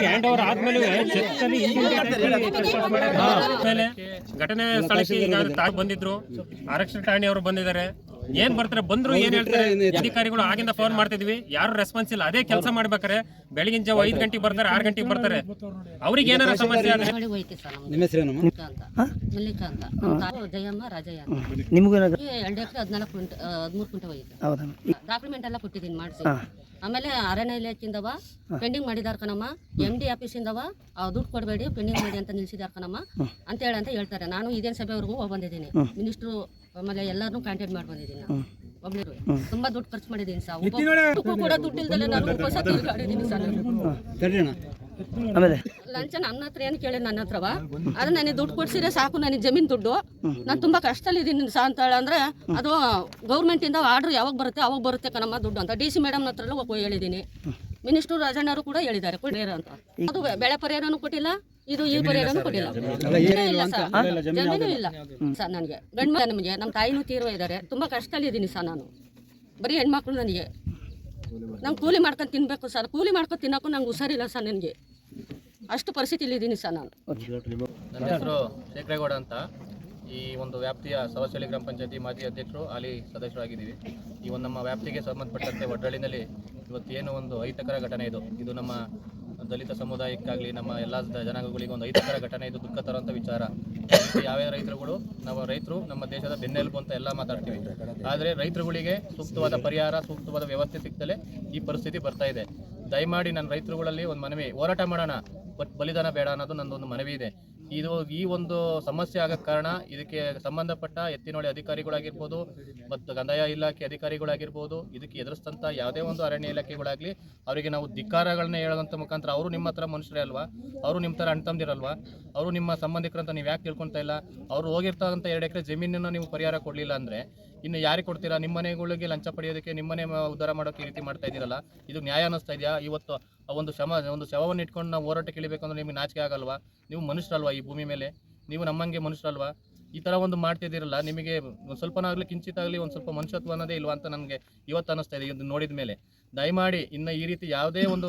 Hand over ಆದ್ಮೇಲೆ ಘಟನೆ ಸ್ಥಳಕ್ಕೆ ಬಂದಿದ್ರು. ಆರಕ್ಷಣ ಠಾಣೆಯವರು ಬಂದಿದ್ದಾರೆ. ಏನ್ ಬರ್ತಾರೆ? ಬಂದ್ರು ಏನ್ ಹೇಳ್ತಾರೆ? ಅಧಿಕಾರಿಗಳು ಆಗಿಂದ ಫೋನ್ ಮಾಡ್ತಿದ್ವಿ. ಯಾರು ರೆಸ್ಪಾನ್ಸ್ ಇಲ್ಲ. ಅದೇ ಕೆಲಸ ಮಾಡ್ಬೇಕಾರೆ ಬೆಳಗಿನ ಜಾವ ಐದ್ ಗಂಟೆಗೆ ಬರ್ತಾರೆ ಆರ್ ಗಂಟೆಗೆ ಬರ್ತಾರೆ. ಅವ್ರಿಗೆ ಏನಾರ ಸಮಸ್ಯೆ ಆದ್ರೆ ಸರ್ ನಿಮ್ಮ ಜಯಮ್ಮ ರಾಜಯ್ಯ ಅಂತ. ನಿಮಗೂ ಎರಡು ಎಕರೆ ಹದಿನಾಲ್ಕು ಕ್ವಿಂಟ ಹದಿಮೂರು ಕ್ವಿಂಟ ಹೋಯ್ತು ಹೌದಾ? ಡಾಕ್ಯುಮೆಂಟ್ ಎಲ್ಲ ಕೊಟ್ಟಿದ್ದೀನಿ ಮಾಡಿಸಿ. ಆಮೇಲೆ ಅರಣ್ಯ ಇಲಾಖೆಯಿಂದವ ಪೆಂಡಿಂಗ್ ಮಾಡಿದಾರ ಕಣಮ್ಮ. ಎಂ ಡಿ ಆಫೀಸಿಂದವ ಆ ದುಡ್ಡು ಕೊಡಬೇಡಿ ಪೆಂಡಿಂಗ್ ಮಾಡಿ ಅಂತ ನಿಲ್ಸಿದಾರ ಕಣಮ್ಮ. ಅಂತ ಹೇಳಿ ಅಂತ ಹೇಳ್ತಾರೆ. ನಾನು ಇದೇನು ಸಭೆವರೆಗೂ ಹೋಗಿ ಬಂದಿದ್ದೀನಿ. ಮಿನಿಸ್ಟ್ರು ಆಮೇಲೆ ಎಲ್ಲರನ್ನೂ ಕಾಂಟ್ಯಾಕ್ಟ್ ಮಾಡ್ಕೊಂಡಿದ್ದೀನಿ ಬಂದಿದ್ದೀನಿ ನಾನು ಒಬ್ಳಿರು ತುಂಬಾ ದುಡ್ಡು ಖರ್ಚು ಮಾಡಿದ್ದೀನಿ ಸರ್ ಒಬ್ಬ ಕೂಡ ದುಡ್ಡು ಇಲ್ದಲೆ ನಾನು ಉಪವಾಸ ತಿರುಗಾಡಿದ್ದೀನಿ ಸರ್ ನಾನು. ತಡ್ರಿ ಅಣ್ಣ. ಆಮೇಲೆ? ಲಂಚ ನನ್ನ ಹತ್ರ ಏನು ಕೇಳಿ ನನ್ನ ಹತ್ರವ? ಅದು ನನಗೆ ದುಡ್ಡು ಕೊಡ್ಸಿದ್ರೆ ಸಾಕು ನನಗೆ ಜಮೀನ್ ದುಡ್ಡು. ನಾನು ತುಂಬಾ ಕಷ್ಟದಲ್ಲಿ ಇದ್ದೀನಿ ಸಾ ಅಂತ ಹೇಳಿ ಅಂದ್ರೆ ಅದು ಗೌರ್ಮೆಂಟಿಂದ ಆರ್ಡರ್ ಯಾವಾಗ ಬರುತ್ತೆ ಅವಾಗ ಬರುತ್ತೆ ಕಣಮ್ಮ ದುಡ್ಡು ಅಂತ. ಡಿ ಸಿ ಮೇಡಮ್ ಹತ್ರ ಹೇಳಿದ್ದೀನಿ. ಮಿನಿಸ್ಟರ್ ರಾಜಣ್ಣರು ಕೂಡ ಹೇಳಿದ್ದಾರೆ ಕೊಡಿರ ಅಂತ. ಅದು ಬೆಳೆ ಪರಿಹಾರನೂ ಕೊಟ್ಟಿಲ್ಲ. ಇದು ಈ ಪರಿಹಾರನೂ ಕೊಟ್ಟಿಲ್ಲ. ಜಮೀನೇ ಇಲ್ಲ ಸರ್. ಜಮೀನು ಇಲ್ಲ ಸರ್ ನನಗೆ ಗಂಡ ನಮಗೆ ನಮ್ಮ ತಾಯಿನೂ ತೀರೋ ಇದ್ದಾರೆ. ತುಂಬ ಕಷ್ಟದಲ್ಲಿ ಇದ್ದೀನಿ ಸರ್ ನಾನು. ಬರೀ ಹೆಣ್ಮಕ್ಳು ನನಗೆ. ನಂಗೆ ಕೂಲಿ ಮಾಡ್ಕೊಂಡು ತಿನ್ಬೇಕು ಸರ್. ಕೂಲಿ ಮಾಡ್ಕೊಂಡು ತಿನ್ನೋಕ್ಕೂ ನಂಗೆ ಹುಷಾರಿಲ್ಲ ಸರ್ ನನಗೆ. ಅಷ್ಟು ಪರಿಸ್ಥಿತಿಯಲ್ಲಿ ಇದ್ದೀನಿ ಸರ್ ನಾನು. ನನ್ನ ಹೆಸರು ಶೇಖರೇಗೌಡ ಅಂತ. ಈ ಒಂದು ವ್ಯಾಪ್ತಿಯ ಸವಸಳಿ ಗ್ರಾಮ ಪಂಚಾಯತಿ ಮಾಜಿ ಅಧ್ಯಕ್ಷರು ಅಲ್ಲಿ ಸದಸ್ಯರಾಗಿದ್ದೀವಿ. ಈ ಒಂದು ನಮ್ಮ ವ್ಯಾಪ್ತಿಗೆ ಸಂಬಂಧಪಟ್ಟಂತೆ ಒಡ್ಡಳ್ಳಿನಲ್ಲಿ ಇವತ್ತು ಏನು ಒಂದು ಅಹಿತಕರ ಘಟನೆ ಇದು. ಇದು ನಮ್ಮ ದಲಿತ ಸಮುದಾಯಕ್ಕಾಗಲಿ ನಮ್ಮ ಎಲ್ಲ ಜನಾಂಗಗಳಿಗೆ ಒಂದು ಅಹಿತಕರ ಘಟನೆ ಇದು ದುಃಖ ತರುವಂಥ ವಿಚಾರ ಯಾವ್ಯಾವ ರೈತರುಗಳು, ನಾವು ರೈತರು ನಮ್ಮ ದೇಶದ ಬೆನ್ನೆಲುಬು ಅಂತ ಎಲ್ಲ ಮಾತಾಡ್ತೀವಿ. ಆದರೆ ರೈತರುಗಳಿಗೆ ಸೂಕ್ತವಾದ ಪರಿಹಾರ, ಸೂಕ್ತವಾದ ವ್ಯವಸ್ಥೆ ಸಿಗ್ತಲೇ ಈ ಪರಿಸ್ಥಿತಿ ಬರ್ತಾ ಇದೆ. ದಯಮಾಡಿ ನನ್ನ ರೈತರುಗಳಲ್ಲಿ ಒಂದು ಮನವಿ, ಹೋರಾಟ ಮಾಡೋಣ, ಬಟ್ ಬಲಿದಾನ ಬೇಡ ಅನ್ನೋದು ನನ್ನದೊಂದು ಮನವಿ ಇದೆ. ಇದು ಈ ಒಂದು ಸಮಸ್ಯೆ ಆಗಕ್ಕೆ ಕಾರಣ ಇದಕ್ಕೆ ಸಂಬಂಧಪಟ್ಟ ಎತ್ತಿನೊಳೆ ಅಧಿಕಾರಿಗಳಾಗಿರ್ಬೋದು ಮತ್ತು ಕಂದಾಯ ಇಲಾಖೆ ಅಧಿಕಾರಿಗಳಾಗಿರ್ಬೋದು, ಇದಕ್ಕೆ ಎದುರಿಸಿದಂಥ ಯಾವುದೇ ಒಂದು ಅರಣ್ಯ ಇಲಾಖೆಗಳಾಗಲಿ, ಅವರಿಗೆ ನಾವು ಧಿಕ್ಕಾರಗಳನ್ನ ಹೇಳೋದಂಥ ಮುಖಾಂತರ ಅವರು ನಿಮ್ಮ ಹತ್ರ ಮನುಷ್ಯರೇ ಅಲ್ವಾ? ಅವರು ನಿಮ್ಮ ಥರ ಅಣ್ತಂದಿರಲ್ವಾ? ಅವರು ನಿಮ್ಮ ಸಂಬಂಧಿಕರಂತ ನೀವು ಯಾಕೆ ತಿಳ್ಕೊತಾ ಇಲ್ಲ? ಅವರು ಹೋಗಿರ್ತಕ್ಕಂಥ ಎರಡು ಎಕರೆ ಜಮೀನನ್ನು ನೀವು ಪರಿಹಾರ ಕೊಡಲಿಲ್ಲ ಅಂದರೆ ಇನ್ನು ಯಾರಿಗೆ ಕೊಡ್ತೀರಾ? ನಿಮ್ಮ ಮನೆಗಳಿಗೆ ಲಂಚ ಪಡೆಯೋದಕ್ಕೆ ನಿಮ್ಮನೆ ಉದ್ಧಾರ ಮಾಡೋಕ್ಕೆ ಈ ರೀತಿ ಮಾಡ್ತಾ ಇದ್ದೀರಲ್ಲ, ಇದು ನ್ಯಾಯ ಅನ್ನಿಸ್ತಾ ಇದೆಯಾ? ಇವತ್ತು ಆ ಒಂದು ಶಮ, ಒಂದು ಶವವನ್ನು ಇಟ್ಕೊಂಡು ನಾವು ಹೋರಾಟಕ್ಕೆ ಇಳಿಬೇಕಂದ್ರೆ ನಿಮಗೆ ನಾಚಿಕೆ ಆಗಲ್ವಾ? ನೀವು ಮನುಷ್ಯರಲ್ವಾ? ಈ ಭೂಮಿ ಮೇಲೆ. ನೀವು ನಮ್ಮಂಗೆ ಮನುಷ್ಯರಲ್ವಾ? ಈ ಥರ ಒಂದು ಮಾಡ್ತಿದ್ದೀರಲ್ಲ ನಿಮಗೆ ಒಂದು ಸ್ವಲ್ಪನಾಗಲಿ ಕಿಂಚಿತಾಗಲಿ ಒಂದು ಸ್ವಲ್ಪ ಮನುಷ್ಯತ್ವ ಅನ್ನೋದೇ ಇಲ್ವಾ ಅಂತ ನನಗೆ ಇವತ್ತು ಅನ್ನಿಸ್ತಾ ಇದೆ ಇದು ನೋಡಿದ ಮೇಲೆ. ದಯಮಾಡಿ ಇನ್ನು ಈ ರೀತಿ ಯಾವುದೇ ಒಂದು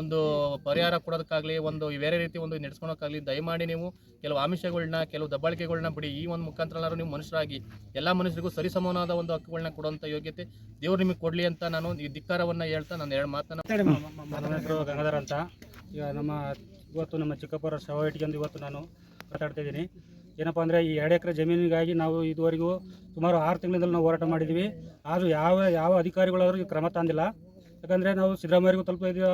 ಒಂದು ಪರಿಹಾರ ಕೊಡೋದಕ್ಕಾಗಲಿ, ಒಂದು ಬೇರೆ ರೀತಿ ಒಂದು ನಡೆಸ್ಕೊಳೋಕ್ಕಾಗಲಿ ದಯಮಾಡಿ ನೀವು ಕೆಲವು ಆಮಿಷಗಳನ್ನ ಕೆಲವು ದಬ್ಬಾಳಿಕೆಗಳನ್ನ ಬಿಡಿ. ಈ ಒಂದು ಮುಖಾಂತರ ನೀವು ಮನುಷ್ಯರಾಗಿ, ಎಲ್ಲ ಮನುಷ್ಯರಿಗೂ ಸರಿಸಮಾನವಾದ ಒಂದು ಹಕ್ಕುಗಳನ್ನ ಕೊಡುವಂಥ ಯೋಗ್ಯತೆ ದೇವ್ರು ನಿಮಗೆ ಕೊಡಲಿ ಅಂತ ನಾನು ಈ ಧಿಕ್ಕಾರವನ್ನು ಹೇಳ್ತಾ ನಾನು ಎರಡು ಮಾತನ್ನ ಗಂಗಾಧರ್ ಅಂತ. ಈಗ ನಮ್ಮ ಇವತ್ತು ನಮ್ಮ ಚಿಕ್ಕಪ್ಪರ ಶವ ಇಟ್ಕೊಂಡು ಇವತ್ತು ನಾನು ಮಾತಾಡ್ತಾ ಇದ್ದೀನಿ. ಏನಪ್ಪ ಅಂದರೆ ಈ ಎರಡು ಎಕರೆ ಜಮೀನಿಗಾಗಿ ನಾವು ಇದುವರೆಗೂ ಸುಮಾರು ಆರು ತಿಂಗಳಿಂದಲೂ ನಾವು ಹೋರಾಟ ಮಾಡಿದ್ದೀವಿ. ಆದರೂ ಯಾವ ಯಾವ ಅಧಿಕಾರಿಗಳಾದರೂ ಕ್ರಮ ತಂದಿಲ್ಲ. ಯಾಕಂದರೆ ನಾವು ಸಿದ್ದರಾಮಯ್ಯರಿಗೂ ತಲುಪಿದ್ದೀವಿ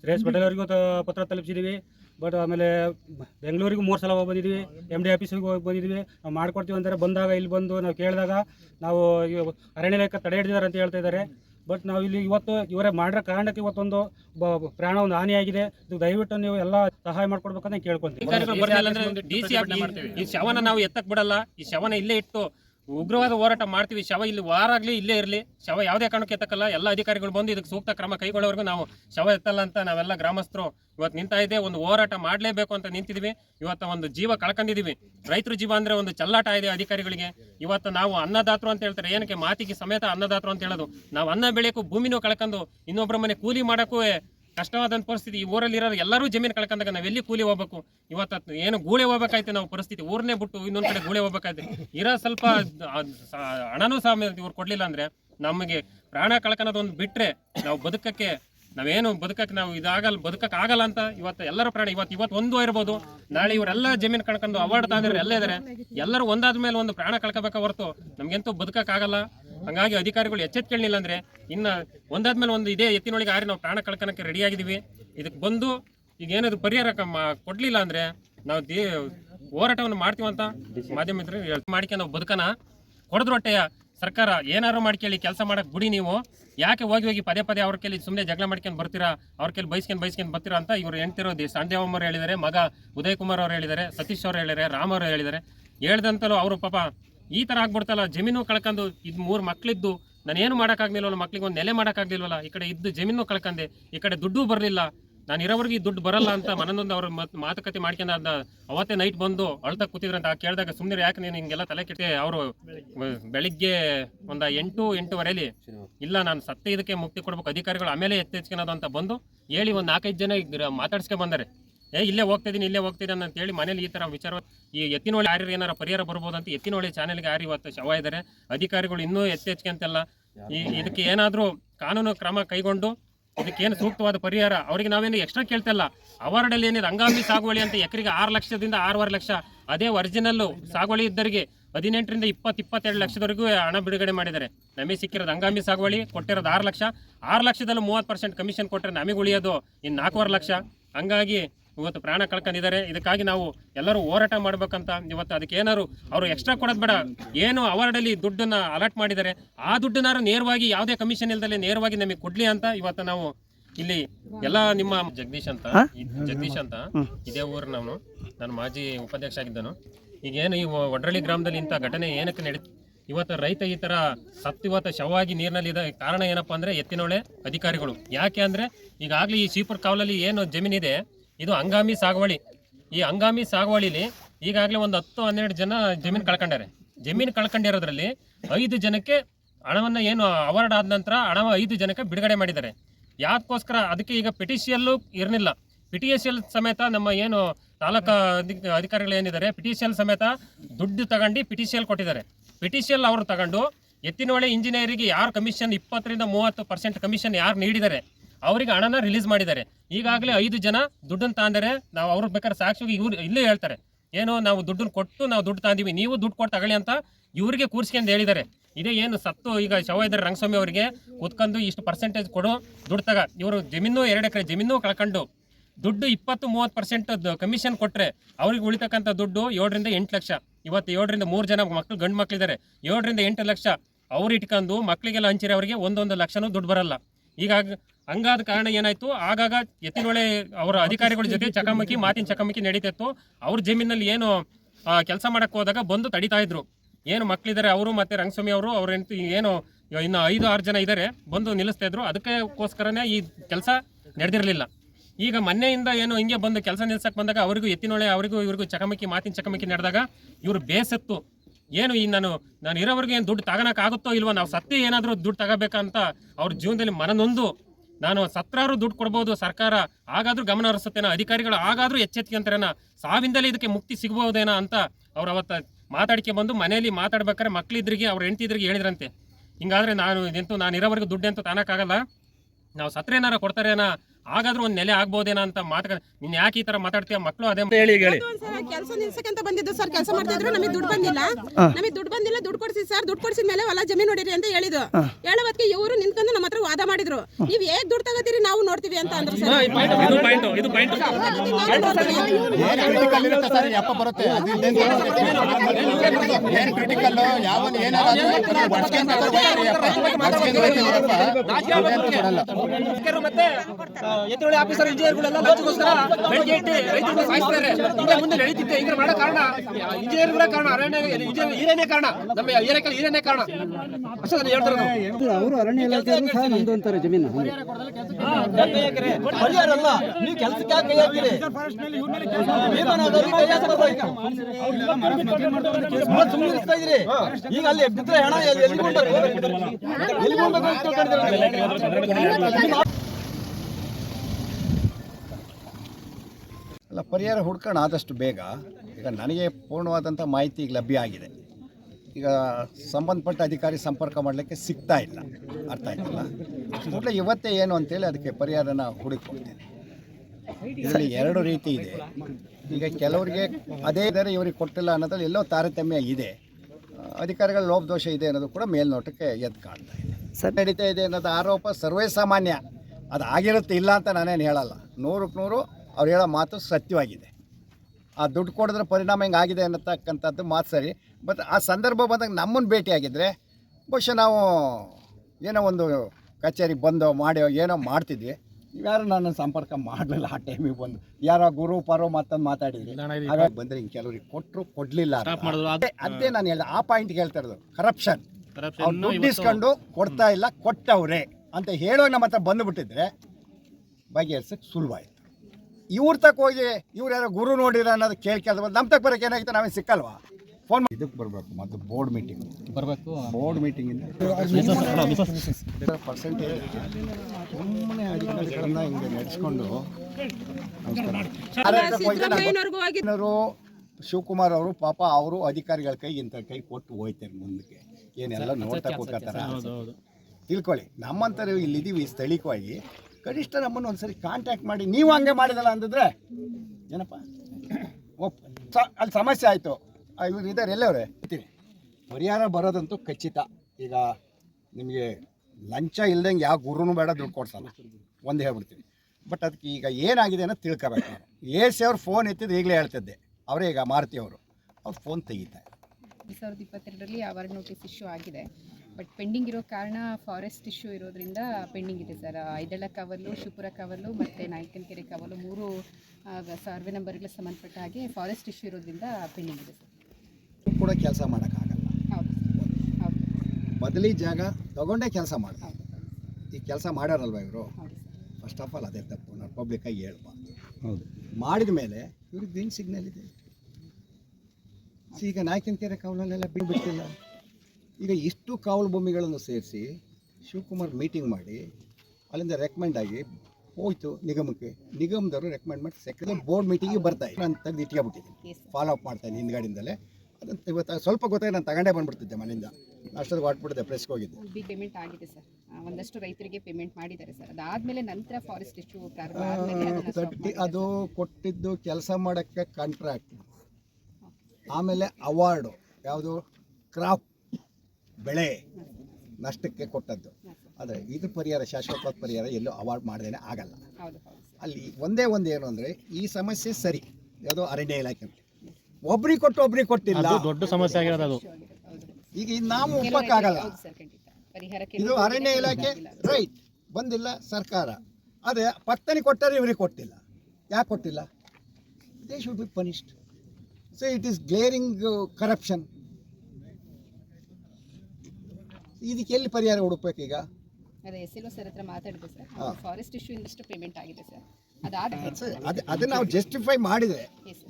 ಸುರೇಶ್ ಪಟೇಲ್ ಅವರಿಗೂ ಪತ್ರ ತಲುಪಿಸಿದ್ದೀವಿ. ಬಟ್ ಆಮೇಲೆ ಬೆಂಗಳೂರಿಗೂ ಮೂರು ಸಲ ಹೋಗಿ ಬಂದಿದ್ದೀವಿ. ಎಂ ಡಿ ಆಫೀಸಿಗೆ ಹೋಗಿ ಬಂದಿದ್ದೀವಿ. ನಾವು ಮಾಡ್ಕೊಡ್ತೀವಿ ಅಂದರೆ ಬಂದಾಗ, ಇಲ್ಲಿ ಬಂದು ನಾವು ಕೇಳಿದಾಗ ನಾವು ಅರಣ್ಯ ಇಲಾಖೆ ತಡೆ ಹಿಡಿದಾರೆ ಅಂತ ಹೇಳ್ತಾ ಇದ್ದಾರೆ. ಬಟ್ ನಾವು ಇಲ್ಲಿ ಇವತ್ತು ಇವರೇ ಮಾಡಿರೋ ಕಾರಣಕ್ಕೆ ಇವತ್ತೊಂದು ಪ್ರಾಣ ಒಂದು ಹಾನಿಯಾಗಿದೆ. ಇದು ದಯವಿಟ್ಟು ನೀವು ಎಲ್ಲ ಸಹಾಯ ಮಾಡ್ಕೊಡ್ಬೇಕಂತ ಕೇಳ್ಕೊಂತೀವಿ. ಈ ಶವನ ನಾವು ಎತ್ತಕ್ ಬಿಡಲ್ಲ. ಈ ಶವನ ಇಲ್ಲೇ ಇಟ್ಟು ಉಗ್ರವಾದ ಹೋರಾಟ ಮಾಡ್ತೀವಿ. ಶವ ಇಲ್ಲಿ ವಾರ ಆಗ್ಲಿ ಇಲ್ಲೇ ಇರಲಿ. ಶವ ಯಾವುದೇ ಕಾರಣಕ್ಕೆ ಎತ್ತಕ್ಕಲ್ಲ. ಎಲ್ಲ ಅಧಿಕಾರಿಗಳು ಬಂದು ಇದಕ್ಕೆ ಸೂಕ್ತ ಕ್ರಮ ಕೈಗೊಳ್ಳೋವರೆಗೂ ನಾವು ಶವ ಎತ್ತಲ್ಲ ಅಂತ ನಾವೆಲ್ಲ ಗ್ರಾಮಸ್ಥರು ಇವತ್ತು ನಿಂತಾ ಇದೆ ಒಂದು ಹೋರಾಟ ಮಾಡಲೇಬೇಕು ಅಂತ ನಿಂತಿದ್ವಿ. ಇವತ್ತು ಒಂದು ಜೀವ ಕಳ್ಕೊಂಡಿದ್ದೀವಿ ರೈತರ ಜೀವ ಅಂದರೆ ಒಂದು ಚಲ್ಲಾಟ ಇದೆ ಅಧಿಕಾರಿಗಳಿಗೆ. ಇವತ್ತು ನಾವು ಅನ್ನದಾತರು ಅಂತ ಹೇಳ್ತಾರೆ. ಏನಕ್ಕೆ? ಮಾತಿಗೆ ಸಮೇತ ಅನ್ನದಾತರು ಅಂತ ಹೇಳೋದು. ನಾವು ಅನ್ನ ಬೆಳೆಯಕ್ಕೂ ಭೂಮಿನೂ ಕಳ್ಕೊಂಡು ಇನ್ನೊಬ್ಬರ ಮನೆ ಕೂಲಿ ಮಾಡಕ್ಕೂ ಕಷ್ಟವಾದಂಥ ಪರಿಸ್ಥಿತಿ ಈ ಊರಲ್ಲಿ ಇರೋರು ಎಲ್ಲರೂ ಜಮೀನು ಕಳ್ಕೊಂಡಾಗ ಎಲ್ಲಿ ಕೂಲಿ ಹೋಗ್ಬೇಕು? ಇವತ್ತು ಏನು ಗೂಳೆ ಹೋಗ್ಬೇಕಾಯ್ತು ನಾವು ಪರಿಸ್ಥಿತಿ. ಊರನ್ನೇ ಬಿಟ್ಟು ಇನ್ನೊಂದ್ ಕಡೆ ಗೂಳೆ ಹೋಗ್ಬೇಕಾಯ್ತು. ಇರೋ ಸ್ವಲ್ಪ ಹಣನೂ ಸಹ ಇವ್ರು ಕೊಡ್ಲಿಲ್ಲ ಅಂದ್ರೆ ನಮಗೆ ಪ್ರಾಣ ಕಳ್ಕೊಳೋದು ಒಂದು ಬಿಟ್ರೆ ನಾವು ಬದುಕಕ್ಕೆ ನಾವೇನು ಬದುಕಕ್ಕೆ ನಾವು ಇದಾಗಲ್ಲ ಬದುಕಕ್ಕೆ ಆಗಲ್ಲ ಅಂತ ಇವತ್ತು ಎಲ್ಲರ ಪ್ರಾಣ ಇವತ್ತು ಇವತ್ತು ಒಂದು ಇರ್ಬೋದು. ನಾಳೆ ಇವರೆಲ್ಲ ಜಮೀನು ಕಳ್ಕೊಂಡು ಅವಾರ್ಡ್ ತಾಂದಿರೋ ಎಲ್ಲ ಇದಾರೆ. ಎಲ್ಲರೂ ಒಂದಾದ ಮೇಲೆ ಒಂದು ಪ್ರಾಣ ಕಳ್ಕೊಬೇಕ ಹೊರತು ನಮ್ಗೆಂತೂ ಬದುಕಕ್ಕಾಗಲ್ಲ ಹಂಗಾಗಿ ಅಧಿಕಾರಿಗಳು ಎಚ್ಚೆತ್ಕೊಳ್ಳಿಲ್ಲ ಅಂದ್ರೆ ಇನ್ನ ಒಂದಾದ್ಮೇಲೆ ಒಂದು ಇದೇ ಎತ್ತಿನೊಳಗೆ ಆರಿ ನಾವು ಪ್ರಾಣ ಕಳ್ಕೊಳಕ್ಕೆ ರೆಡಿ ಆಗಿದೀವಿ ಇದಕ್ಕೆ ಬಂದು ಈಗ ಏನಾದ್ರು ಪರಿಹಾರ ಕೊಡ್ಲಿಲ್ಲ ಅಂದ್ರೆ ನಾವು ದೇ ಹೋರಾಟವನ್ನು ಅಂತ ಮಾಧ್ಯಮ ಮಾಡ್ಕೊಂಡು ನಾವು ಬದುಕನ. ಹೊಡೆದ್ರು ಹೊಟ್ಟೆಯ ಸರ್ಕಾರ ಏನಾರು ಮಾಡ್ಕೊಳ್ಳಿ ಕೆಲಸ ಮಾಡಕ್ ಬಿಡಿ ನೀವು. ಯಾಕೆ ಹೋಗಿ ಹೋಗಿ ಪದೇ ಪದೇ ಅವ್ರ ಕೈಲಿ ಸುಮ್ಮನೆ ಜಗಳ ಮಾಡ್ಕೊಂಡು ಬರ್ತೀರಾ? ಅವ್ರ ಕೈಲಿ ಬೈಸ್ಕೊಂಡು ಬೈಸ್ಕೊಂಡು ಬರ್ತೀರಾ ಅಂತ ಇವರು ಹೆಣ್ತಿರೋ ಸಂದೇವಮ್ಮರು ಹೇಳಿದ್ದಾರೆ, ಮಗ ಉದಯ್ ಕುಮಾರ್ ಅವ್ರು ಹೇಳಿದ್ದಾರೆ, ಸತೀಶ್ ಅವ್ರು ಹೇಳಿದ್ದಾರೆ, ರಾಮ್ ಅವರು ಹೇಳಿದ್ದಾರೆ. ಹೇಳ್ದಂತಲೂ ಅವರು ಪಾಪ ಈ ಥರ ಆಗ್ಬಿಡ್ತಲ್ಲ ಜಮೀನು ಕಳ್ಕೊಂಡು ಇದು ಮೂರು ಮಕ್ಳಿದ್ದು ನಾನು ಏನು ಮಾಡೋಕ್ಕಾಗ್ಲಿಲ್ವಲ್ಲ ಮಕ್ಳಿಗೆ ಒಂದು ನೆಲೆ ಮಾಡೋಕ್ಕಾಗಲಿಲ್ವಲ್ಲ ಈ ಕಡೆ ಇದ್ದು ಜಮೀನು ಕಳ್ಕೊಂಡೆ ಈ ಕಡೆ ದುಡ್ಡು ಬರಲಿಲ್ಲ ನಾನು ಇರೋವರೆಗೆ ಈ ದುಡ್ಡು ಬರಲ್ಲ ಅಂತ ಮನನೊಂದು ಅವ್ರ ಮತ್ ಮಾತುಕತೆ ಮಾಡ್ಕೊಂಡು ಅದ ಅವತ್ತೇ ನೈಟ್ ಬಂದು ಅಳ್ತಾ ಕೂತಿದ್ರಂತ ಕೇಳಿದಾಗ ಸುಮ್ಮನೆ ಯಾಕೆ ನೀನು ಹಿಂಗೆಲ್ಲ ತಲೆ ಕೆಟ್ಟಿ ಅವರು ಬೆಳಿಗ್ಗೆ. ಒಂದು ಎಂಟು ಎಂಟೂವರೆಯಲ್ಲಿ ಇಲ್ಲ ನಾನು ಸತ್ತೆ ಇದಕ್ಕೆ ಮುಕ್ತಿ ಕೊಡ್ಬೇಕು ಅಧಿಕಾರಿಗಳು ಆಮೇಲೆ ಎತ್ತೆಚ್ಕೊಳೋದು ಅಂತ ಬಂದು ಹೇಳಿ ಒಂದು ನಾಲ್ಕೈದು ಜನ ಮಾತಾಡ್ಸ್ಕೊಂಡ್ ಬಂದಾರೆ. ಏ, ಇಲ್ಲೇ ಹೋಗ್ತಿದ್ದೀನಿ ಇಲ್ಲೇ ಹೋಗ್ತಿದ್ದೀನಿ ಅಂತ ಹೇಳಿ ಮನೇಲಿ ಈ ಥರ ವಿಚಾರ ಈ ಎತ್ತಿನೊಳೆ ಯಾರು ಏನಾರ ಪರಿಹಾರ ಬರ್ಬೋದು ಅಂತ ಎತ್ತಿನೊಳೆ ಚಾನೆಲ್ಗೆ ಯಾರು ಇವತ್ತು ಶವ ಇದ್ದಾರೆ ಅಧಿಕಾರಿಗಳು ಇನ್ನೂ ಎತ್ತೆಚ್ಕೊಂತಲ್ಲ ಈ ಇದಕ್ಕೆ ಏನಾದರೂ ಕಾನೂನು ಕ್ರಮ ಕೈಗೊಂಡು ಇದಕ್ಕೇನು ಸೂಕ್ತವಾದ ಪರಿಹಾರ? ಅವರಿಗೆ ನಾವೇನು ಎಕ್ಸ್ಟ್ರಾ ಕೇಳ್ತಲ್ಲ. ಅವಾರ್ಡಲ್ಲಿ ಏನಿದೆ? ಹಂಗಾಮಿ ಸಾಗುವಳಿ ಅಂತ ಎಕರೆಗೆ ಆರು ಲಕ್ಷದಿಂದ ಆರೂವರೆ ಲಕ್ಷ. ಅದೇ ಒರಿಜಿನಲ್ಲು ಸಾಗುವಳಿ ಇದ್ದರಿಗೆ ಹದಿನೆಂಟರಿಂದ ಇಪ್ಪತ್ತು, ಇಪ್ಪತ್ತೆರಡು ಲಕ್ಷದವರೆಗೂ ಹಣ ಬಿಡುಗಡೆ ಮಾಡಿದ್ದಾರೆ. ನಮಗೆ ಸಿಕ್ಕಿರೋದು ಹಂಗಾಮಿ ಸಾಗುವಳಿ, ಕೊಟ್ಟಿರೋದು ಆರು ಲಕ್ಷ. ಆರು ಲಕ್ಷದಲ್ಲಿ ಮೂವತ್ತು ಪರ್ಸೆಂಟ್ ಕಮಿಷನ್ ಕೊಟ್ಟರೆ ನಮಗೆ ಉಳಿಯೋದು ಇನ್ನು ನಾಲ್ಕೂವರೆ ಲಕ್ಷ. ಹಂಗಾಗಿ ಇವತ್ತು ಪ್ರಾಣ ಕಳ್ಕೊಂಡಿದ್ದಾರೆ. ಇದಕ್ಕಾಗಿ ನಾವು ಎಲ್ಲರೂ ಹೋರಾಟ ಮಾಡಬೇಕಂತ ಇವತ್ತು ಅದಕ್ಕೆ ಏನಾದ್ರು ಅವರು ಎಕ್ಸ್ಟ್ರಾ ಕೊಡೋದು ಬೇಡ. ಏನು ಅವಾರ್ಡಲ್ಲಿ ದುಡ್ಡನ್ನ ಅಲರ್ಟ್ ಮಾಡಿದ್ದಾರೆ. ಆ ದುಡ್ಡನ್ನಾರು ನೇರವಾಗಿ ಯಾವುದೇ ಕಮಿಷನ್ ಇಲ್ದಲೆ ನೇರವಾಗಿ ನಮಗೆ ಕೊಡ್ಲಿ ಅಂತ ಇವತ್ತು ನಾವು ಇಲ್ಲಿ ಎಲ್ಲ ನಿಮ್ಮ ಜಗದೀಶ್ ಅಂತ ಜಗದೀಶ್ ಅಂತ ಇದೇ ಊರು ನಾನು ನಾನು ಮಾಜಿ ಉಪಾಧ್ಯಕ್ಷ ಆಗಿದ್ದನು ಈಗ ಏನು ಈ ಒಡ್ರಳ್ಳಿ ಗ್ರಾಮದಲ್ಲಿ ಇಂಥ ಘಟನೆ ಏನಕ್ಕೆ ನಡೀತು ಇವತ್ತು ರೈತ ಈ ತರ ಸತ್ತು ಇವತ್ತು ಶವವಾಗಿ ನೀರಿನಲ್ಲಿ ಇದೆ ಕಾರಣ ಏನಪ್ಪಾ ಅಂದ್ರೆ ಎತ್ತಿನೊಳೆ ಅಧಿಕಾರಿಗಳು. ಯಾಕೆ ಅಂದ್ರೆ ಈಗಾಗಲೇ ಈ ಸೀಪರ್ ಕಾವಲಲ್ಲಿ ಏನು ಜಮೀನಿದೆ. ಇದು ಹಂಗಾಮಿ ಸಾಗುವಳಿ. ಈ ಹಂಗಾಮಿ ಸಾಗುವಳಿಲಿ ಈಗಾಗಲೇ ಒಂದು ಹತ್ತು, ಹನ್ನೆರಡು ಜನ ಜಮೀನು ಕಳ್ಕೊಂಡಾರೆ. ಜಮೀನು ಕಳ್ಕೊಂಡಿರೋದ್ರಲ್ಲಿ ಐದು ಜನಕ್ಕೆ ಹಣವನ್ನು ಏನು ಅವಾರ್ಡ್ ಆದ ನಂತರ ಹಣ ಐದು ಜನಕ್ಕೆ ಬಿಡುಗಡೆ ಮಾಡಿದ್ದಾರೆ. ಯಾಕೋಸ್ಕರ ಅದಕ್ಕೆ ಈಗ ಪಿಟಿಷಿಯಲ್ಲು ಇರಲಿಲ್ಲ. ಪಿಟಿಎಸ್ಎಲ್ ಸಮೇತ ನಮ್ಮ ಏನು ತಾಲೂಕು ಅಧಿಕ ಅಧಿಕಾರಿಗಳು ಏನಿದ್ದಾರೆ ಪಿಟಿಷಿಯಲ್ ಸಮೇತ ದುಡ್ಡು ತಗೊಂಡು ಪಿಟಿಷಿಯಲ್ ಕೊಟ್ಟಿದ್ದಾರೆ. ಪಿಟಿಷಿಯಲ್ ಅವರು ತಗೊಂಡು ಎತ್ತಿನೊಳೆ ಇಂಜಿನಿಯರಿಗೆ ಯಾರು ಕಮಿಷನ್ ಇಪ್ಪತ್ತರಿಂದ ಮೂವತ್ತು ಪರ್ಸೆಂಟ್ ಕಮಿಷನ್ ಯಾರು ನೀಡಿದ್ದಾರೆ, ಅವರಿಗೆ ಹಣನ ರಿಲೀಸ್ ಮಾಡಿದ್ದಾರೆ. ಈಗಾಗಲೇ ಐದು ಜನ ದುಡ್ಡನ್ನು ತಾಂದರೆ ನಾವು ಅವ್ರಿಗೆ ಬೇಕಾದ್ರೆ ಸಾಕ್ಷಿ ಇವ್ರು ಇಲ್ಲೇ ಹೇಳ್ತಾರೆ. ಏನು ನಾವು ದುಡ್ಡನ್ನು ಕೊಟ್ಟು ನಾವು ದುಡ್ಡು ತಾಂದೀವಿ, ನೀವು ದುಡ್ಡು ಕೊಟ್ಟು ತಗೊಳ್ಳಿ ಅಂತ ಇವರಿಗೆ ಕೂರಿಸ್ಕೊಂಡು ಹೇಳಿದ್ದಾರೆ. ಇದೇ ಏನು ಸತ್ತು ಈಗ ಶವ ರಂಗಸ್ವಾಮಿ ಅವರಿಗೆ ಕುತ್ಕೊಂಡು ಇಷ್ಟು ಪರ್ಸೆಂಟೇಜ್ ಕೊಡು, ದುಡ್ಡು ತಗ. ಇವರು ಜಮೀನು ಎರಡು ಎಕರೆ ಜಮೀನು ಕಳ್ಕೊಂಡು ದುಡ್ಡು ಇಪ್ಪತ್ತು ಮೂವತ್ತು ಪರ್ಸೆಂಟ್ ಕಮಿಷನ್ ಕೊಟ್ಟರೆ ಅವ್ರಿಗೆ ಉಳಿತಕ್ಕಂಥ ದುಡ್ಡು ಏಳರಿಂದ ಎಂಟು ಲಕ್ಷ. ಇವತ್ತು ಏಳರಿಂದ ಮೂರು ಜನ ಮಕ್ಕಳು ಗಂಡು ಮಕ್ಕಳಿದ್ದಾರೆ ಏಳರಿಂದ ಎಂಟು ಲಕ್ಷ ಅವ್ರು ಇಟ್ಕೊಂಡು ಮಕ್ಕಳಿಗೆಲ್ಲ ಹಂಚಿರೋ ಅವರಿಗೆ ಒಂದೊಂದು ಲಕ್ಷನೂ ದುಡ್ಡು ಬರಲ್ಲ. ಈಗ ಹಂಗಾದ ಕಾರಣ ಏನಾಯ್ತು? ಆಗಾಗ ಎತ್ತಿನೊಳೆ ಅವರ ಅಧಿಕಾರಿಗಳ ಜೊತೆ ಚಕಮಕಿ, ಮಾತಿನ ಚಕಮಕಿ ನಡೀತಿತ್ತು. ಅವ್ರ ಜಮೀನಲ್ಲಿ ಏನು ಕೆಲಸ ಮಾಡಕ್ಕೆ ಹೋದಾಗ ಬಂದು ತಡಿತಾ ಇದ್ರು. ಏನು ಮಕ್ಕಳಿದ್ದಾರೆ ಅವರು ಮತ್ತೆ ರಂಗಸ್ವಾಮಿ ಅವರು, ಅವ್ರ ಏನು, ಇನ್ನು ಐದು, ಆರು ಜನ ಇದ್ದಾರೆ ಬಂದು ನಿಲ್ಲಿಸ್ತಾ ಇದ್ರು. ಅದಕ್ಕೋಸ್ಕರನೇ ಈ ಕೆಲಸ ನಡೆದಿರಲಿಲ್ಲ. ಈಗ ಮೊನ್ನೆಯಿಂದ ಏನು, ಹಿಂಗೆ ಬಂದು ಕೆಲಸ ನಿಲ್ಸಕ್ ಬಂದಾಗ ಅವರಿಗೂ ಎತ್ತಿನೊಳೆ ಅವರಿಗೂ ಇವರಿಗೂ ಚಕಮಕಿ, ಮಾತಿನ ಚಕಮಕಿ ನಡೆದಾಗ ಇವರು ಬೇಸತ್ತು. ಏನು, ಈ ನಾನು ನಾನು ಇರೋವರೆಗೂ ಏನು ದುಡ್ಡು ತಗೋಣಕ್ಕಾಗುತ್ತೋ ಇಲ್ವೋ, ನಾವು ಸತ್ಯ ಏನಾದರೂ ದುಡ್ಡು ತಗೋಬೇಕಂತ ಅವ್ರ ಜೀವನದಲ್ಲಿ ಮನನೊಂದು. ನಾನು ಸತ್ರಾರು ದುಡ್ಡು ಕೊಡ್ಬೋದು, ಸರ್ಕಾರ ಹಾಗಾದ್ರೂ ಗಮನ ಹರಿಸುತ್ತೇನೋ, ಅಧಿಕಾರಿಗಳು ಹಾಗಾದ್ರೂ ಎಚ್ಚೆತ್ಕೊಂತಾರೇನ ಸಾವಿಂದಲೇ ಇದಕ್ಕೆ ಮುಕ್ತಿ ಸಿಗ್ಬೋದೇನೋ ಅಂತ ಅವ್ರು ಅವತ್ತ ಮಾತಾಡಿಕೆ ಬಂದು ಮನೆಯಲ್ಲಿ ಮಾತಾಡ್ಬೇಕಾದ್ರೆ ಮಕ್ಳಿದ್ರಿಗೆ, ಅವ್ರ ಹೆಂಡತಿದ್ರಿಗೆ ಹೇಳಿದ್ರಂತೆ. ಹಿಂಗಾದ್ರೆ ನಾನು ಇದಂತೂ ನಾನು ಇರೋವರೆಗೂ ದುಡ್ಡು ಅಂತೂ ತಾನಕ್ಕಾಗಲ್ಲ. ನಾವು ಸತ್ರೇನಾರ ಕೊಡ್ತಾರೇನ ಹಾಗಾದ್ರೂ ಒಂದು ನೆಲೆ ಆಗ್ಬೋದೇನೋ ಅಂತ ಮಾತಾಡ ನೀನ್ ಯಾಕೆ ಈ ತರ ಮಾತಾಡ್ತೀಯ? ಮಕ್ಕಳು ಅದೇ ಹೇಳಿ ಹೇಳಿ. ಕೆಲಸ ನಿಲ್ಸಕ್ಕಂತ ಬಂದಿದ್ದು ಸರ್. ಕೆಲಸ ಮಾಡ್ತಾ ಇದ್ರು ನಮಗೆ ದುಡ್ಡು ಬಂದಿಲ್ಲ. ನಮಗೆ ದುಡ್ಡು ಬಂದಿಲ್ಲ ದುಡ್ಡು ಕೊಡ್ಸಿ ಸರ್. ದುಡ್ಡು ಕೊಡ್ಸಿದ ಮೇಲೆ ಹೊಲ ಜಮೀನು ನೋಡಿರಿ ಅಂತ ಹೇಳಿದ್ರು ಹೇಳೋದಕ್ಕೆ ಇವರು ನಿಂತ್ಕೊಂಡು ನಮ್ಮ ಹತ್ರ ವಾದ ಮಾಡಿದ್ರು. ನೀವು ಹೇಗ್ ದುಡ್ಡು ತಗೋತೀರಿ ನಾವು ನೋಡ್ತೀವಿ ಅಂತ ಅಂದ್ರು ಸರ್. ಇದು ಪಾಯಿಂಟ್ ಇದು ಪಾಯಿಂಟ್ ಏನ್ ಕ್ರಿಟಿಕಲ್ ಸರ್? ಯಪ್ಪ ಬರುತ್ತೆ. ಅದು ಇನ್ನೇನ್ ಬರುತ್ತೆ? ಏನ್ ಕ್ರಿಟಿಕಲ್ ಯಾವನ್ ಏನಾದ್ರು ಬಡ್ಸ್ಕೊಂಡ್ ಬರ್ತಾರೆ ಯಪ್ಪ. ಬಡ್ಸ್ಕೊಂಡ್ ಬರ್ತಾರೆ ಯಪ್ಪ. ಮತ್ತೆ ಎತ್ತುವಳಿ ಆಫೀಸರ್ ಇಂಜಿನಿಯರ್ಗಳೆಲ್ಲ ಲಂಚಗೋಸ್ಕರ ಬೆಳಗ್ಗೆ ಇಟ್ಟು ರೈತರು ಸಾಯಿಸ್ತಾರೆ. ಹಿಂಗೆ ಮುಂದೆ ನಡೀತಿದ್ದೆ ಹಿಂಗೆ ಮಾಡೋ ಕಾರಣ. ಇಂಜಿನಿಯರ್ಗಳ ಕಾರಣ ಅರಣ್ಯ ಇಂಜಿನಿಯರ್ ಹೀರೇನೇ ಕಾರಣ. ನಮ್ಮ ಏರಿಯಾಕ್ಕೆ ಹೀರೇನೇ ಕಾರಣ. ಅಷ್ಟೇ ನಾನು ಹೇಳ್ತಾರೆ ಅವರು ಅರಣ್ಯ ಇಲಾಖೆಯವರು ಸಹ ನಮ್ದು ಅಂತಾರೆ ಜಮೀನು ಅಲ್ಲ ನೀವು ಕೆಲಸಕ್ಕೆ ಯಾಕೆ ಕೈ ಈಗ ಅಲ್ಲಿ ಬಿದ್ದರೆ ಹಣ ಎಲ್ಲಿ- ಎಲ್ಲಿ ಹೋಗ್ಬೇಕು ಎಲ್ಲಿಗೆ ಹೋಗ್ಬೇಕು ಅಂತ ತಿಳ್ಕೊಂಡಿದ್ದೀರಾ? ಅಲ್ಲ, ಪರಿಹಾರ ಹುಡ್ಕೋಣ ಆದಷ್ಟು ಬೇಗ. ಈಗ ನನಗೆ ಪೂರ್ಣವಾದಂಥ ಮಾಹಿತಿ ಈಗ ಲಭ್ಯ ಆಗಿದೆ. ಈಗ ಸಂಬಂಧಪಟ್ಟ ಅಧಿಕಾರಿ ಸಂಪರ್ಕ ಮಾಡಲಿಕ್ಕೆ ಸಿಗ್ತಾ ಇಲ್ಲ. ಅರ್ಥ ಆಯ್ತಲ್ಲ? ಕೂಡಲೇ ಇವತ್ತೇ ಏನು ಅಂತೇಳಿ ಅದಕ್ಕೆ ಪರಿಹಾರನ ಹುಡುಕೊಳ್ತೇನೆ ಇದರಲ್ಲಿ ಎರಡು ರೀತಿ ಇದೆ. ಈಗ ಕೆಲವರಿಗೆ ಅದೇ ಇದ್ದರೆ ಇವರಿಗೆ ಕೊಟ್ಟಿಲ್ಲ ಅನ್ನೋದ್ರಲ್ಲಿ ಎಲ್ಲೋ ತಾರತಮ್ಯ ಇದೆ. ಅಧಿಕಾರಿಗಳ ಲೋಪದೋಷ ಇದೆ ಅನ್ನೋದು ಕೂಡ ಮೇಲ್ನೋಟಕ್ಕೆ ಎದ್ದು ಕಾಣ್ತಾ ಇದೆ. ಸರ್. ನಡೀತಾ ಇದೆ ಅನ್ನೋದು ಆರೋಪ ಸರ್ವೇ ಸಾಮಾನ್ಯ. ಅದು ಆಗಿರುತ್ತೆ ಇಲ್ಲ ಅಂತ ನಾನೇನು ಹೇಳಲ್ಲ. ನೂರಕ್ಕೆ ನೂರು ಅವ್ರು ಹೇಳೋ ಮಾತು ಸತ್ಯವಾಗಿದೆ. ಆ ದುಡ್ಡು ಕೊಡಿದ್ರೆ ಪರಿಣಾಮ ಹಿಂಗಾಗಿದೆ ಅನ್ನತಕ್ಕಂಥದ್ದು ಮಾತು ಸರಿ. ಬಟ್ ಆ ಸಂದರ್ಭ ಬಂದಾಗ ನಮ್ಮನ್ನು ಭೇಟಿಯಾಗಿದ್ದರೆ ಬಹುಶಃ ನಾವು ಏನೋ ಒಂದು ಕಚೇರಿಗೆ ಬಂದೋ ಮಾಡೋ ಏನೋ ಮಾಡ್ತಿದ್ವಿ. ಯಾರು ನನ್ನ ಸಂಪರ್ಕ ಮಾಡಲಿಲ್ಲ ಆ ಟೈಮಿಗೆ ಬಂದು. ಯಾರೋ ಗುರು ಪರೋ ಮತ್ತೊಂದು ಮಾತಾಡಿದ್ವಿ ಹಾಗಾಗಿ ಬಂದರೆ ಹಿಂಗೆ ಕೆಲವ್ರಿಗೆ ಕೊಟ್ಟರು ಕೊಡಲಿಲ್ಲ ಅದೇ ಅದೇ ನಾನು ಹೇಳಿದೆ ಆ ಪಾಯಿಂಟ್ಗೆ ಹೇಳ್ತಾ ಇರೋದು ಕರಪ್ಷನ್ ಅವ್ರು ದುಡ್ಡು ಇಸ್ಕೊಂಡು ಕೊಡ್ತಾ ಇಲ್ಲ ಕೊಟ್ಟವ್ರೆ ಅಂತ ಹೇಳೋ ನಮ್ಮ ಹತ್ರ ಬಂದುಬಿಟ್ಟಿದ್ರೆ ಬಗೆಹರಿಸಕ್ಕೆ ಸುಲಭ ಆಯಿತು. ಇವ್ರ ತಕ್ಕ ಹೋಗಿ ಇವ್ರು ಯಾರೋ ಗುರು ನೋಡಿರ ಅನ್ನೋದು ಕೇಳಿ ಬಂದು ನಮ್ಮ ತಕ್ಕ ಬರೋಕೆ ಏನಾಗಿತ್ತು ನಾವೇ ಸಿಕ್ಕಲ್ವಾ? ಫೋನ್ ಇದಕ್ಕೆ ಬರಬೇಕು ಮತ್ತು ಬೋರ್ಡ್ ಮೀಟಿಂಗ್ ಬರಬೇಕು. ಬೋರ್ಡ್ ಮೀಟಿಂಗಿಂದ ಪರ್ಸೆಂಟೇಜ್ ಸುಮ್ಮನೆ ಅಧಿಕಾರಿಗಳನ್ನ ಹಿಂಗೆ ನಡೆಸ್ಕೊಂಡು ಶಿವಕುಮಾರ್ ಅವರು ಪಾಪ ಅವರು ಅಧಿಕಾರಿಗಳ ಕೈ ಇಂಥ ಕೈ ಕೊಟ್ಟು ಹೋಯ್ತಾರೆ ಮುಂದಕ್ಕೆ. ಏನೆಲ್ಲ ನೋಡ್ತಾ ಕೂತ್ಕೋತಾರ ತಿಳ್ಕೊಳ್ಳಿ ನಮ್ಮಂತರ ಇಲ್ಲಿದ್ದೀವಿ ಸ್ಥಳೀಯವಾಗಿ. ಕನಿಷ್ಠ ನಮ್ಮನ್ನು ಒಂದ್ಸರಿ ಕಾಂಟ್ಯಾಕ್ಟ್ ಮಾಡಿ, ನೀವು ಹಂಗೆ ಮಾಡಿದಲ್ಲ ಅಂದಿದ್ರೆ, ಏನಪ್ಪ? ಅಲ್ಲಿ ಸಮಸ್ಯೆ ಆಯಿತು. ಇವ್ರು ಇದ್ದಾರೆ ಎಲ್ಲವ್ರೆ? ಬರ್ತೀನಿ ಪರಿಹಾರ ಬರೋದಂತೂ ಖಚಿತ. ಈಗ ನಿಮಗೆ ಲಂಚ ಇಲ್ದಂಗೆ ಯಾವ ಗುರುನೂ ಬೇಡ, ದುಡ್ಡು ಕೊಡ್ಸಲ್ಲ. ಒಂದು ಹೇಳ್ಬಿಡ್ತೀನಿ. ಬಟ್ ಅದಕ್ಕೆ ಈಗ ಏನಾಗಿದೆ ಅನ್ನೋ ತಿಳ್ಕೊಬೇಕು ಎ ಸಿ ಅವ್ರು ಫೋನ್ ಎತ್ತಿದ್ದು ಈಗಲೇ ಹೇಳ್ತಿದ್ದೆ. ಅವರೇ ಈಗ ಮಾರುತಿ ಅವರು. ಅವ್ರು ಫೋನ್ ತೆಗಿತಾರೆ ಎರಡು ಸಾವಿರದ ಇಪ್ಪತ್ತೆರಡರಲ್ಲಿ ನೋಟಿಸ್ ಇಶ್ಯೂ ಆಗಿದೆ? ಬಟ್ ಪೆಂಡಿಂಗ್ ಇರೋ ಕಾರಣ ಫಾರೆಸ್ಟ್ ಇಶ್ಯೂ ಇರೋದ್ರಿಂದ ಪೆಂಡಿಂಗ್ ಇದೆ ಸರ್. ಐದಳ ಕಾವಲು ಶಿವಪುರ ಕಾವಲು ಮತ್ತು ನಾಯಕನಕೆರೆ ಕಾವಲು ಮೂರು ಸರ್ವೆ ನಂಬರ್ಗಳಿಗೆ ಸಂಬಂಧಪಟ್ಟ ಹಾಗೆ ಫಾರೆಸ್ಟ್ ಇಶ್ಯೂ ಇರೋದ್ರಿಂದ ಪೆಂಡಿಂಗ್ ಇದೆ ಸರ್. ಕೂಡ ಕೆಲಸ ಮಾಡೋಕ್ಕಾಗಲ್ಲ. ಹೌದು ಹೌದು. ಬದಲಿ ಜಾಗ ತಗೊಂಡೇ ಕೆಲಸ ಮಾಡ್ತಾರೆ. ಹೌದು. ಈ ಕೆಲಸ ಮಾಡೋರಲ್ವ ಇವರು? ಫಸ್ಟ್ ಆಫ್ ಆಲ್ ಅದೇ ತಪ್ಪು. ನಾನು ಪಬ್ಲಿಕ್ಕಾಗಿ ಹೇಳ್ಬಾರ್ದು. ಹೌದು. ಮಾಡಿದ ಮೇಲೆ ಇವ್ರಿಗೆ ಗ್ರೀನ್ ಸಿಗ್ನಲ್ ಇದೆ. ಈಗ ನಾಯಕನಕೆರೆ ಕವಲಲ್ಲೆಲ್ಲ ಬಿಟ್ಟಿಲ್ಲ ಈಗ ಇಷ್ಟು ಕಾವಲು ಭೂಮಿಗಳನ್ನು ಸೇರಿಸಿ ಶಿವಕುಮಾರ್ ಮೀಟಿಂಗ್ ಮಾಡಿ ಅಲ್ಲಿಂದ ರೆಕಮೆಂಡ್ ಆಗಿ ಹೋಯ್ತು ನಿಗಮಕ್ಕೆ. ನಿಗಮದವರು ರೆಕಮೆಂಡ್ ಮಾಡಿ ಸೆಕ್ರೆಟರಿ ಬೋರ್ಡ್ ಮೀಟಿಂಗಿಗೆ ಬರ್ತಾ ಇತ್ತು ನಾನು ತೆಗೆದು ಇಟ್ಕೊಬಿಟ್ಟಿದ್ದೀನಿ. ಫಾಲೋ ಅಪ್ ಮಾಡ್ತಾನೆ ಹಿಂದ್ಗಡೆಯಿಂದಲೇ. ಅದನ್ನು ಇವತ್ತು ಸ್ವಲ್ಪ ಗೊತ್ತಾಗಿ ನಾನು ತಗೊಂಡೇ ಬಂದ್ಬಿಡ್ತಿದ್ದೆ ಮನೆಯಿಂದ. ಅಷ್ಟೊಂದು ಹೊಟ್ಬಿಟ್ಟಿದ್ದೆ ಪ್ರೆಸ್ಗೆ ಹೋಗಿದ್ದೆ. ಬಿಗ್ ಪೇಮೆಂಟ್ ಆಗಿದೆ ಸರ್ ಒಂದಷ್ಟು ರೈತರಿಗೆ ಪೇಮೆಂಟ್ ಮಾಡಿದ್ದಾರೆ ಸರ್ ಅದಾದಮೇಲೆ ನಂತರ ಫಾರೆಸ್ಟ್ ಇಶ್ಯೂ ಪ್ರಾರಂಭ ಆದಮೇಲೆ ಅದನ್ನು ಅದು ಕೊಟ್ಟಿದ್ದು ಕೆಲಸ ಮಾಡೋಕ್ಕೆ ಕಾಂಟ್ರಾಕ್ಟ್ ಆಮೇಲೆ ಅವಾರ್ಡು ಯಾವುದು? ಕ್ರಾಪ್ ಬೆಳೆ ನಷ್ಟಕ್ಕೆ ಕೊಟ್ಟದ್ದು. ಆದರೆ ಇದು ಪರಿಹಾರ ಶಾಶ್ವತ ಪರಿಹಾರ ಎಲ್ಲೂ ಅವಾರ್ಡ್ ಮಾಡ್ದೇನೆ ಆಗಲ್ಲ. ಹೌದು ಹೌದು. ಸರ್ ಅಲ್ಲಿ ಒಂದೇ ಒಂದು ಏನು ಅಂದರೆ ಈ ಸಮಸ್ಯೆ ಸರಿ. ಯಾವುದೋ ಅರಣ್ಯ ಇಲಾಖೆ ಒಬ್ರಿಗೆ ಕೊಟ್ಟು ಒಬ್ರಿಗೆ ಕೊಟ್ಟಿಲ್ಲ. ದೊಡ್ಡ ಸಮಸ್ಯೆ ಆಗಿರೋದು ಅದು. ಈಗ ಇದು ನಾವು ಒಪ್ಪಕ್ಕಾಗಲ್ಲ ಇದು ಅರಣ್ಯ ಇಲಾಖೆ ರೈಟ್. ಬಂದಿಲ್ಲ ಸರ್ಕಾರ. ಅದೇ ಪತ್ತನಿ ಕೊಟ್ಟರೆ ಇವ್ರಿಗೆ ಕೊಟ್ಟಿಲ್ಲ. ಯಾಕೆ ಕೊಟ್ಟಿಲ್ಲ? They should be punished so it is glaring corruption ಇದಕ್ಕೆ ಎಲ್ಲಿ ಪರಿಹಾರ ಹುಡುಕ್ಬೇಕು ಈಗ? ಅದೇ ಎಸ್ ಎಲ್ ಸರ್ ಹತ್ರ ಮಾತಾಡಿದೆ ಸರ್. ಫಾರೆಸ್ಟ್ ಇಶ್ಯೂ ಇಂದಷ್ಟು ಪೇಮೆಂಟ್ ಆಗಿದೆ ಸರ್. ಅದಾದ ಅದು ಅದನ್ನ ನಾವು ಜಸ್ಟಿಫೈ ಮಾಡಿದ್ರೆ.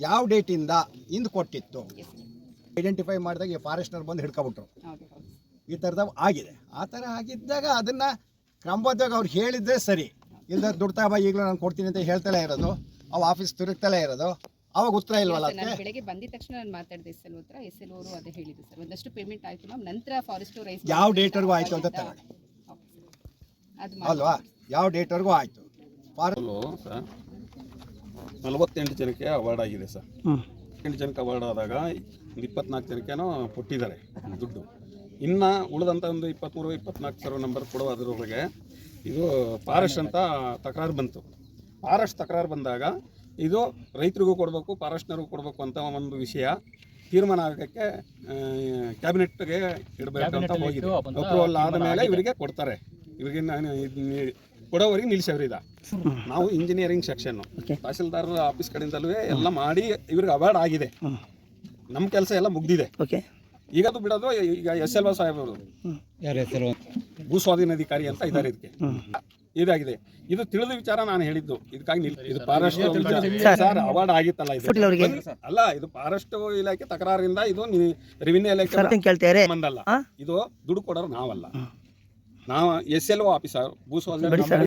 ಯಾವ ಡೇಟಿಂದ ಹಿಂದೆ ಕೊಟ್ಟಿತ್ತು? ಐಡೆಂಟಿಫೈ ಮಾಡಿದಾಗ ಈ ಫಾರೆಸ್ಟ್ನರ್ ಬಂದು ಹಿಡ್ಕೊಬಿಟ್ರು. ಈ ಥರದ ಆಗಿದೆ. ಆ ಥರ ಆಗಿದ್ದಾಗ ಅದನ್ನ ಕ್ರಮಬದ್ಧವಾಗಿ ಅವ್ರು ಹೇಳಿದ್ರೆ ಸರಿ. ಇಲ್ದ ದುಡ್ತಾ ತಗೋ ಈಗಲೂ ನಾನು ಕೊಡ್ತೀನಿ ಅಂತ ಹೇಳ್ತಲೇ ಇರೋದು. ಅವು ಆಫೀಸ್ ತಿರುಗ್ತಲೇ ಇರೋದು. ಅವಾಗ ಉತ್ತರ ಇಲ್ವಲ್ಲ ನಾನು ಅದಕ್ಕೆ? ಬೆಳಗ್ಗೆ ಬಂದಿದ ತಕ್ಷಣ ನಾನು ಮಾತಾಡಿದೆ ಎಸ್ ಎಲ್ ಹತ್ರ ಎಸ್ ಎಲ್ ಅವರು ಅದೇ ಹೇಳಿದ್ರು ಸರ್ ಒಂದಷ್ಟು ಪೇಮೆಂಟ್ ಆಯ್ತು ಮ್ಯಾಮ್ ನಂತರ ಫಾರೆಸ್ಟ್ ರೈಸ್ ಯಾವ ಡೇಟ್ವರೆಗೂ ಆಯ್ತು ಅಂತ ತಗೊಳ್ಳಿ. ಅದು ಅಲ್ವಾ? ಯಾವ ಡೇಟ್ವರೆಗೂ ಆಯ್ತು? ಫಾರ್ ಸರ್ ನಲವತ್ತೆಂಟು ಜನಕ್ಕೆ ಅವಾರ್ಡ್ ಆಗಿದೆ ಸರ್ ಎಂಟು ಜನಕ್ಕೆ ಅವಾರ್ಡ್ ಆದಾಗ ಒಂದು ಇಪ್ಪತ್ನಾಲ್ಕು ಜನಕ್ಕೇನೋ ಕೊಟ್ಟಿದ್ದಾರೆ ದುಡ್ಡು. ಇನ್ನು ಉಳಿದಂಥ ಒಂದು ಇಪ್ಪತ್ತ್ಮೂರು ಇಪ್ಪತ್ನಾಲ್ಕು ಸಾವಿರ ನಂಬರ್ ಕೊಡುವುದರೊಳಗೆ ಇದು ಫಾರೆಸ್ಟ್ ಅಂತ ತಕರಾರು ಬಂತು. ಫಾರೆಸ್ಟ್ ತಕರಾರು ಬಂದಾಗ ಇದು ರೈತರಿಗೂ ಕೊಡಬೇಕು ಫಾರೆಸ್ಟ್ನರಿಗೂ ಕೊಡಬೇಕು ಅಂತ ಒಂದು ವಿಷಯ. ತೀರ್ಮಾನ ಆಗೋಕ್ಕೆ ಕ್ಯಾಬಿನೆಟ್ಗೆ ಇಡಬೇಕು ಅಂತ ಹೋಗಿದೆ. ಅಪ್ರೂವಲ್ ಆದ ಮೇಲೆ ಇವರಿಗೆ ಕೊಡ್ತಾರೆ. ಇವರಿಗೆ ನಾನು ಕೊಡೋವರಿಗೆ ಕೊಡೋವರೆಗೆ ನಿಲ್ಸವ್ರಿದ ನಾವು ಇಂಜಿನಿಯರಿಂಗ್ ಸೆಕ್ಷನ್ನು. ತಹಸೀಲ್ದಾರ್ ಆಫೀಸ್ ಕಡೆಯಿಂದಲೂ ಎಲ್ಲ ಮಾಡಿ ಇವ್ರಿಗೆ ಅವಾರ್ಡ್ ಆಗಿದೆ. ನಮ್ಮ ಕೆಲಸ ಎಲ್ಲ ಮುಗ್ದಿದೆ. ಓಕೆ. ಈಗ ಅದು ಬಿಡೋದು ಈಗ ಎಸ್ ಎಲ್ ಓ ಸಾಹೇಬ್ ಅವರು ಭೂ ಭೂ ಸ್ವಾಧೀನಾಧಿಕಾರಿ ಅಂತ ಇದ್ದಾರೆ ಇದಕ್ಕೆ. ಇದಾಗಿದೆ. ಇದು ತಿಳಿದ ವಿಚಾರ ನಾನು ಹೇಳಿದ್ದು. ಇದಕ್ಕಾಗಿ ನಿಲ್- ಇದು ಸರ್ ಅವಾರ್ಡ್ ಆಗಿತ್ತಲ್ಲ ಇದು. ಅಲ್ಲ ಇದು ಫಾರೆಸ್ಟ್ ಇಲಾಖೆ ತಕರಾರಿಂದ ಇದು ರೆವಿನ್ಯೂ ಇಲಾಖೆ ಕೇಳ್ತಾರೆ ಸಂಬಂಧ ಅಲ್ಲ ಇದು ದುಡ್ಡು ಕೊಡೋರು ನಾವಲ್ಲ. ನಾವು ಎಸ್ ಎಲ್ ಓ ಆಫೀಸರ್ ಭೂ ಸ್ವಾಧೀನ